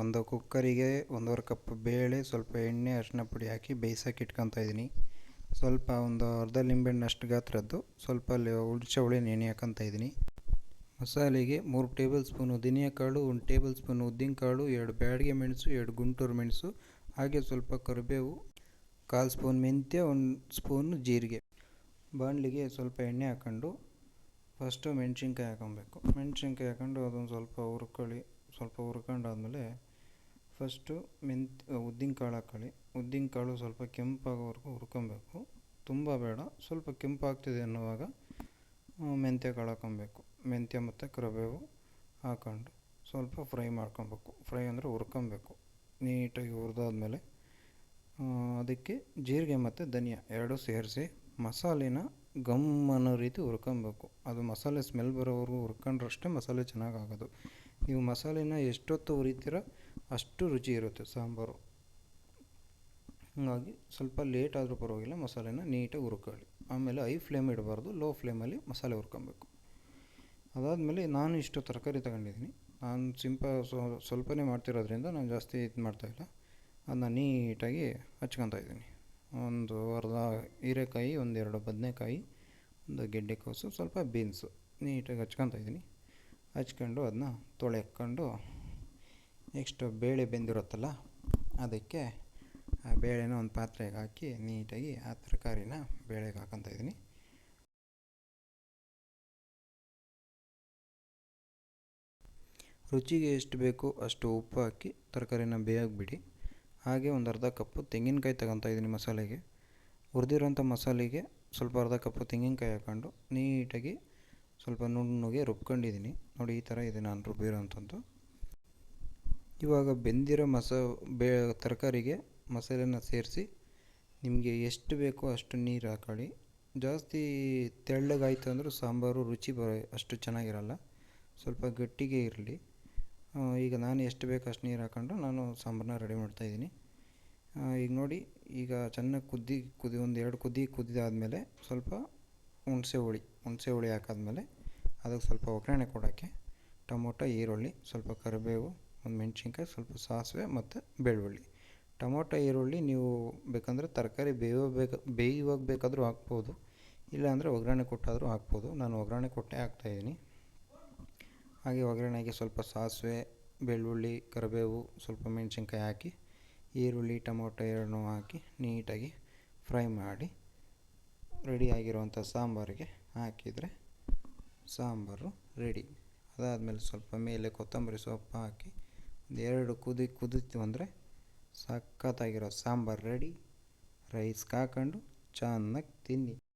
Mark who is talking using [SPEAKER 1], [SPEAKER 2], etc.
[SPEAKER 1] ಒಂದು ಕುಕ್ಕರಿಗೆ ಒಂದೂವರೆ ಕಪ್ ಬೇಳೆ, ಸ್ವಲ್ಪ ಎಣ್ಣೆ ಅರಿಶಿನ ಪುಡಿ ಹಾಕಿ ಬೇಯಿಸೋಕೆ ಇಟ್ಕೊತಾ ಇದ್ದೀನಿ. ಸ್ವಲ್ಪ ಒಂದು ಅರ್ಧ ಲಿಂಬೆಹಣ್ಣಷ್ಟು ಗಾತ್ರದ್ದು, ಸ್ವಲ್ಪ ಹುಣಸೆ ಹುಳಿ ನೆನೆ ಹಾಕೊತಾ ಇದ್ದೀನಿ. ಮಸಾಲೆಗೆ ಮೂರು ಟೇಬಲ್ ಸ್ಪೂನು ಕಾಳು ಒಂದು ಟೇಬಲ್ ಸ್ಪೂನ್ ಕಾಳು ಎರಡು ಬ್ಯಾಡಿಗೆ ಮೆಣಸು, ಎರಡು ಗುಂಟೂರು ಮೆಣಸು, ಹಾಗೆ ಸ್ವಲ್ಪ ಕರಿಬೇವು, ಕಾಲು ಸ್ಪೂನ್ ಮೆಂತ್ಯ, ಒಂದು ಸ್ಪೂನು ಜೀರಿಗೆ. ಬಾಣಲಿಗೆ ಸ್ವಲ್ಪ ಎಣ್ಣೆ ಹಾಕ್ಕೊಂಡು ಫಸ್ಟು ಮೆಣಸಿನ್ಕಾಯಿ ಹಾಕೊಬೇಕು. ಮೆಣಸಿನ್ಕಾಯಿ ಹಾಕೊಂಡು ಅದೊಂದು ಸ್ವಲ್ಪ ಹುರ್ಕೊಳ್ಳಿ. ಸ್ವಲ್ಪ ಹುರ್ಕೊಂಡಾದ್ಮೇಲೆ ಫಸ್ಟು ಮೆಂತ್ ಕಾಳು ಹಾಕ್ಕೊಳ್ಳಿ. ಕಾಳು ಸ್ವಲ್ಪ ಕೆಂಪಾಗೋವರೆಗೂ ಹುರ್ಕೊಬೇಕು. ತುಂಬ ಬೇಡ, ಸ್ವಲ್ಪ ಕೆಂಪಾಗ್ತಿದೆ ಅನ್ನುವಾಗ ಮೆಂತ್ಯ ಕಾಳು ಹಾಕ್ಕೊಬೇಕು. ಮೆಂತ್ಯ ಮತ್ತು ಕರಿಬೇವು ಹಾಕ್ಕೊಂಡು ಸ್ವಲ್ಪ ಫ್ರೈ ಮಾಡ್ಕೊಬೇಕು. ಫ್ರೈ ಅಂದರೆ ಹುರ್ಕೊಬೇಕು. ನೀಟಾಗಿ ಹುರಿದಾದ್ಮೇಲೆ ಅದಕ್ಕೆ ಜೀರಿಗೆ ಮತ್ತು ಧನಿಯಾ ಎರಡೂ ಸೇರಿಸಿ ಮಸಾಲೆನ ಗಮ್ ಅನ್ನೋ ರೀತಿ ಹುರ್ಕೊಬೇಕು. ಅದು ಮಸಾಲೆ ಸ್ಮೆಲ್ ಬರೋವರೆಗೂ ಹುರ್ಕೊಂಡ್ರಷ್ಟೇ ಮಸಾಲೆ ಚೆನ್ನಾಗಿ ಆಗೋದು ನೀವು ಮಸಾಲೆನ ಎಷ್ಟೊತ್ತು ಹುರಿತೀರ ಅಷ್ಟು ರುಚಿ ಇರುತ್ತೆ ಸಾಂಬಾರು. ಹಾಗಾಗಿ ಸ್ವಲ್ಪ ಲೇಟ್ ಆದರೂ ಪರವಾಗಿಲ್ಲ, ಮಸಾಲೆನ ನೀಟಾಗಿ ಹುರ್ಕೊಳ್ಳಿ. ಆಮೇಲೆ ಹೈ ಫ್ಲೇಮ್ ಇಡಬಾರ್ದು ಲೋ ಫ್ಲೇಮಲ್ಲಿ ಮಸಾಲೆ ಹುರ್ಕೊಬೇಕು. ಅದಾದಮೇಲೆ ನಾನು ಇಷ್ಟು ತರಕಾರಿ ತಗೊಂಡಿದ್ದೀನಿ. ನಾನು ಸಿಂಪ ಸ್ವಲ್ಪನೇ ಮಾಡ್ತಿರೋದ್ರಿಂದ ನಾನು ಜಾಸ್ತಿ ಇದು ಮಾಡ್ತಾಯಿಲ್ಲ ಅದನ್ನ ನೀಟಾಗಿ ಹಚ್ಕೊತಾ ಇದ್ದೀನಿ. ಒಂದು ಅರ್ಧ ಹೀರೆಕಾಯಿ, ಒಂದೆರಡು ಬದನೆಕಾಯಿ, ಒಂದು ಗೆಡ್ಡೆಕೋಸು ಸ್ವಲ್ಪ ಬೀನ್ಸು ನೀಟಾಗಿ ಹಚ್ಕೊತಾ ಇದ್ದೀನಿ. ಹಚ್ಕೊಂಡು ಅದನ್ನ ತೊಳೆಕೊಂಡು ನೆಕ್ಸ್ಟು ಬೇಳೆ ಬೆಂದಿರುತ್ತಲ್ಲ, ಅದಕ್ಕೆ ಆ ಬೇಳೆನ ಒಂದು ಪಾತ್ರೆಗೆ ಹಾಕಿ ನೀಟಾಗಿ ಆ ತರಕಾರಿನ ಬೇಳೆಗೆ ಹಾಕೊತ ಇದ್ದೀನಿ. ರುಚಿಗೆ ಎಷ್ಟು ಬೇಕೋ ಅಷ್ಟು ಉಪ್ಪು ಹಾಕಿ ತರಕಾರಿನ ಬೇಯಾಗಿಬಿಡಿ. ಬಿಡಿ ಹಾಗೆ ಒಂದು ಅರ್ಧ ಕಪ್ಪು ತೆಂಗಿನಕಾಯಿ ತಗೊತಾ ಇದ್ದೀನಿ ಮಸಾಲೆಗೆ. ಹುರಿದಿರೋಂಥ ಮಸಾಲೆಗೆ ಸ್ವಲ್ಪ ಅರ್ಧ ಕಪ್ಪು ತೆಂಗಿನಕಾಯಿ ಹಾಕ್ಕೊಂಡು ನೀಟಾಗಿ ಸ್ವಲ್ಪ ನುಣ್ಣಗೆ ರುಬ್ಕೊಂಡಿದ್ದೀನಿ. ನೋಡಿ ಈ ಥರ ಇದೆ ನಾನು ರುಬ್ಬಿರೋಂಥದ್ದು. ಇವಾಗ ಬೆಂದಿರೋ ಮಸ, ಬೇ, ತರಕಾರಿಗೆ ಮಸಾಲೆನ ಸೇರಿಸಿ ನಿಮಗೆ ಎಷ್ಟು ಬೇಕೋ ಅಷ್ಟು ನೀರು ಹಾಕೊಳ್ಳಿ. ಜಾಸ್ತಿ ತೆಳ್ಳಗಾಯಿತು ಅಂದರೂ ಸಾಂಬಾರು ರುಚಿ ಬರ ಅಷ್ಟು ಚೆನ್ನಾಗಿರಲ್ಲ. ಸ್ವಲ್ಪ ಗಟ್ಟಿಗೆ ಇರಲಿ. ಈಗ ನಾನು ಎಷ್ಟು ಬೇಕು ಅಷ್ಟು ನೀರು ಹಾಕೊಂಡು ನಾನು ಸಾಂಬಾರನ್ನ ರೆಡಿ ಮಾಡ್ತಾಯಿದ್ದೀನಿ ಈಗ ನೋಡಿ, ಈಗ ಚೆನ್ನಾಗಿ ಕುದ್ದಿ, ಕುದಿ ಒಂದು ಎರಡು ಕುದಿ ಕುದಿದಾದಮೇಲೆ ಸ್ವಲ್ಪ ಹುಣಸೆ ಹುಳಿ ಹುಣಸೆ ಹುಳಿ ಹಾಕಾದ್ಮೇಲೆ ಅದಕ್ಕೆ ಸ್ವಲ್ಪ ಒಗ್ಗರಣೆ ಕೊಡೋಕ್ಕೆ ಟೊಮೊಟೊ, ಈರುಳ್ಳಿ, ಸ್ವಲ್ಪ ಕರಿಬೇವು, ಒಂದು ಮೆಣಸಿನ್ಕಾಯಿ, ಸ್ವಲ್ಪ ಸಾಸಿವೆ ಮತ್ತು ಬೆಳ್ಳುಳ್ಳಿ. ಟೊಮೊಟೊ, ಈರುಳ್ಳಿ ನೀವು ಬೇಕಂದರೆ ತರಕಾರಿ ಬೇಯಬೇಕು ಬೇಯುವಾಗ ಬೇಕಾದರೂ ಹಾಕ್ಬೋದು, ಇಲ್ಲಾಂದರೆ ಒಗ್ಗರಣೆ ಕೊಟ್ಟಾದರೂ ಹಾಕ್ಬೋದು. ನಾನು ಒಗ್ಗರಣೆ ಕೊಟ್ಟೇ ಹಾಕ್ತಾಯಿದ್ದೀನಿ ಹಾಗೆ ಒಗ್ಗರಣೆಗೆ ಸ್ವಲ್ಪ ಸಾಸಿವೆ, ಬೆಳ್ಳುಳ್ಳಿ, ಕರಿಬೇವು, ಸ್ವಲ್ಪ ಮೆಣಸಿನ್ಕಾಯಿ ಹಾಕಿ, ಈರುಳ್ಳಿ, ಟೊಮೊಟೊ ಎರಡನ್ನೂ ಹಾಕಿ ನೀಟಾಗಿ ಫ್ರೈ ಮಾಡಿ ರೆಡಿಯಾಗಿರುವಂಥ ಸಾಂಬಾರಿಗೆ ಹಾಕಿದರೆ ಸಾಂಬಾರು ರೆಡಿ ಅದಾದಮೇಲೆ ಸ್ವಲ್ಪ ಮೇಲೆ ಕೊತ್ತಂಬರಿ ಸೊಪ್ಪು ಹಾಕಿ ಒಂದು ಎರಡು ಕುದಿ, ಕುದಿತು ಅಂದರೆ ಸಖತ್ತಾಗಿರೋ ಸಾಂಬಾರು ರೆಡಿ ರೈಸ್ಗೆ ಹಾಕ್ಕೊಂಡು ಚೆನ್ನಾಗಿ ತಿನ್ನಿ.